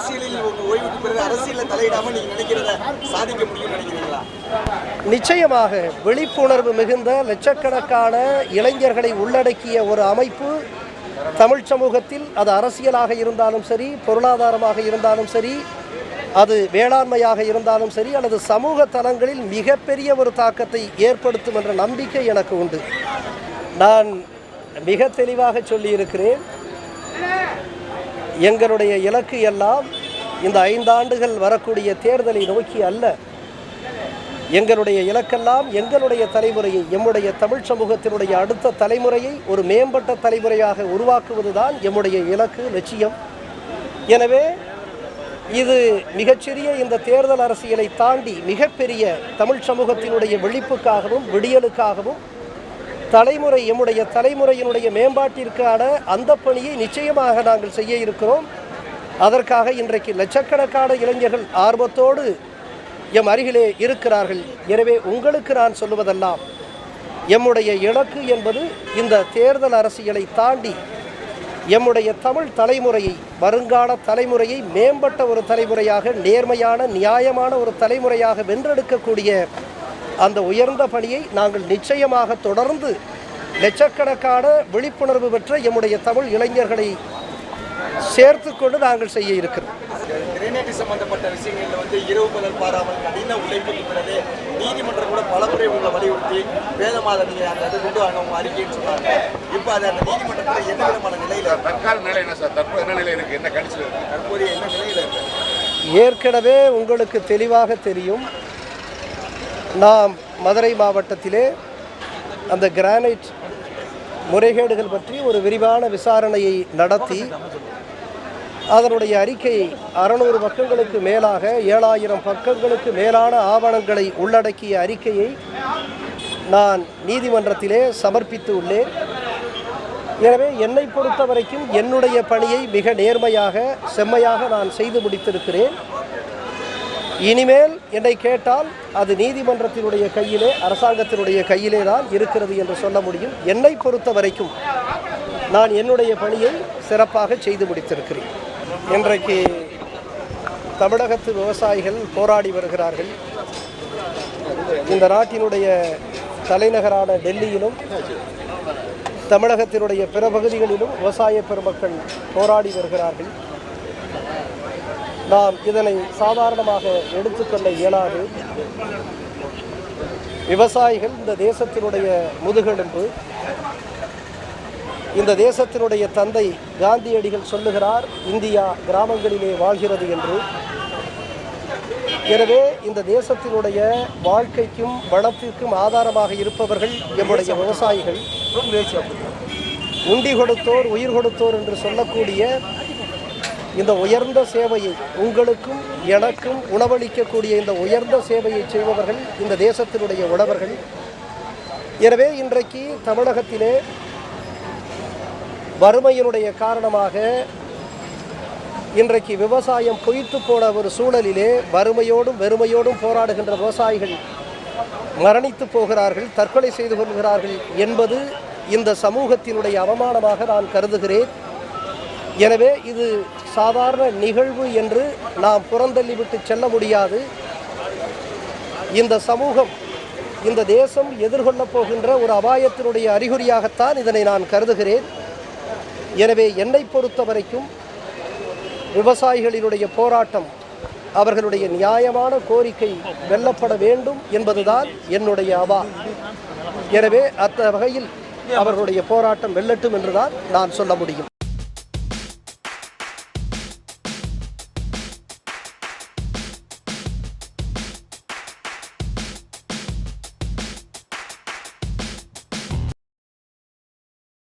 அரசியலில் ஓய்வுக்கு பிறகு அரசியலில் தலையிடாமல் நீங்க நினைக்கிறத சாதிக்க முடியும்னு நினைக்கிறீங்களா? நிச்சயமாக விழிப்புணர்வு மிகுந்த லட்சக்கணக்கான இளைஞர்களை உள்ளடக்கிய ஒரு அமைப்பு தமிழ் சமூகத்தில் அது அரசியலாக இருந்தாலும் சரி பொருளாதாரமாக இருந்தாலும் சரி அது வேளாண்மையாக இருந்தாலும் சரி அல்லது சமூக தலங்களில் மிகப்பெரிய ஒரு தாக்கத்தை ஏற்படுத்தும் என்ற நம்பிக்கை எனக்கு உண்டு. நான் மிக தெளிவாக சொல்லியிருக்கிறேன் எங்களுடைய இலக்கு எல்லாம் இந்த ஐந்தாண்டுகள் வரக்கூடிய தேர்தலை நோக்கி அல்ல. எங்களுடைய இலக்கெல்லாம் எங்களுடைய தலைமுறையை எம்முடைய தமிழ் சமூகத்தினுடைய அடுத்த தலைமுறையை ஒரு மேம்பட்ட தலைமுறையாக உருவாக்குவதுதான் எம்முடைய இலக்கு லட்சியம். எனவே இது மிகச்சிறிய இந்த தேர்தல் அரசியலை தாண்டி மிகப்பெரிய தமிழ் சமூகத்தினுடைய விழிப்புக்காகவும் விடியலுக்காகவும் தலைமுறை எம்முடைய தலைமுறையினுடைய மேம்பாட்டிற்கான அந்த பணியை நிச்சயமாக நாங்கள் செய்ய இருக்கிறோம். அதற்காக இன்றைக்கு லட்சக்கணக்கான இளைஞர்கள் ஆர்வத்தோடு எம் அருகிலே இருக்கிறார்கள். எனவே உங்களுக்கு நான் சொல்லுவதெல்லாம் எம்முடைய இலக்கு என்பது இந்த தேர்தல் அரசியலை தாண்டி எம்முடைய தமிழ் தலைமுறையை வருங்கால தலைமுறையை மேம்பட்ட ஒரு தலைமுறையாக நேர்மையான நியாயமான ஒரு தலைமுறையாக வென்றெடுக்கக்கூடிய அந்த உயர்ந்த பணியை நாங்கள் நிச்சயமாக தொடர்ந்து லட்சக்கணக்கான விழிப்புணர்வு பெற்ற எம்முடைய தமிழ் இளைஞர்களை சேர்த்து கொண்டு நாங்கள் செய்ய இருக்கிறோம். கிரேனைட் சம்பந்தப்பட்ட விஷயங்கள்ல வந்து இரவு பகல் பாராமல் கடின பிறகு நீதிமன்றம் கூட பலமுறை உங்களை வலியுறுத்தி வேதமாத நீங்க அந்த இதை கொண்டு அறிக்கைன்னு சொன்னாங்க. இப்போ அது அந்த நீதிமன்றத்தில் என்ன விதமான நிலையில இருக்கு? தற்கால நிலை என்ன சார்? தற்போது என்ன நிலை இருக்கு? என்ன நிலையில இருக்கு? ஏற்கனவே உங்களுக்கு தெளிவாக தெரியும் நாம் மதுரை மாவட்டத்திலே அந்த கிரானைட் முறைகேடுகள் பற்றி ஒரு விரிவான விசாரணையை நடத்தி அதனுடைய அறிக்கை அறநூறு பக்கங்களுக்கு மேலாக ஏழாயிரம் பக்கங்களுக்கு மேலான ஆவணங்களை உள்ளடக்கிய அறிக்கையை நான் நீதிமன்றத்திலே சமர்ப்பித்து உள்ளேன். எனவே என்னை பொறுத்த வரைக்கும் என்னுடைய பணியை மிக நேர்மையாக செம்மையாக நான் செய்து முடித்திருக்கிறேன். இனிமேல் என்னை கேட்டால் அது நீதிமன்றத்தினுடைய கையிலே அரசாங்கத்தினுடைய கையிலே தான் இருக்கிறது என்று சொல்ல முடியும். என்னை பொறுத்த வரைக்கும் நான் என்னுடைய பணியை சிறப்பாக செய்து முடித்திருக்கிறேன். இன்றைக்கு தமிழகத்து விவசாயிகள் போராடி வருகிறார்கள். இந்த நாட்டினுடைய தலைநகரான டெல்லியிலும் தமிழகத்தினுடைய பிற பகுதிகளிலும் விவசாய பெருமக்கள் போராடி வருகிறார்கள். நாம் இதனை சாதாரணமாக எடுத்துக்கொள்ள இயலாது. விவசாயிகள் இந்த தேசத்தினுடைய முதுகெலும்பு. இந்த தேசத்தினுடைய தந்தை காந்தியடிகள் சொல்லுகிறார் இந்தியா கிராமங்களிலே வாழ்கிறது என்று. எனவே இந்த தேசத்தினுடைய வாழ்க்கைக்கும் வளத்திற்கும் ஆதாரமாக இருப்பவர்கள் எம்முடைய விவசாயிகள். உண்டி கொடுத்தோர் உயிர் கொடுத்தோர் என்று சொல்லக்கூடிய இந்த உயர்ந்த சேவையை உங்களுக்கும் எனக்கும் உணவளிக்கக்கூடிய இந்த உயர்ந்த சேவையை செய்பவர்கள் இந்த தேசத்தினுடைய உழவர்கள். எனவே இன்றைக்கு தமிழகத்திலே வறுமையினுடைய காரணமாக இன்றைக்கு விவசாயம் பொய்த்து போன ஒரு சூழலிலே வறுமையோடும் வெறுமையோடும் போராடுகின்ற விவசாயிகள் மரணித்து போகிறார்கள் தற்கொலை செய்து கொள்கிறார்கள் என்பது இந்த சமூகத்தினுடைய அவமானமாக நான் கருதுகிறேன். எனவே இது சாதாரண நிகழ்வு என்று நாம் புறந்தள்ளிவிட்டு செல்ல முடியாது. இந்த சமூகம் இந்த தேசம் எதிர்கொள்ளப் போகின்ற ஒரு அபாயத்தினுடைய அறிகுறியாகத்தான் இதனை நான் கருதுகிறேன். எனவே என்னை பொறுத்த வரைக்கும் விவசாயிகளினுடைய போராட்டம் அவர்களுடைய நியாயமான கோரிக்கை வெல்லப்பட வேண்டும் என்பதுதான் என்னுடைய அவா. எனவே அத்த வகையில் அவர்களுடைய போராட்டம் வெல்லட்டும் என்றுதான் நான் சொல்ல முடியும்.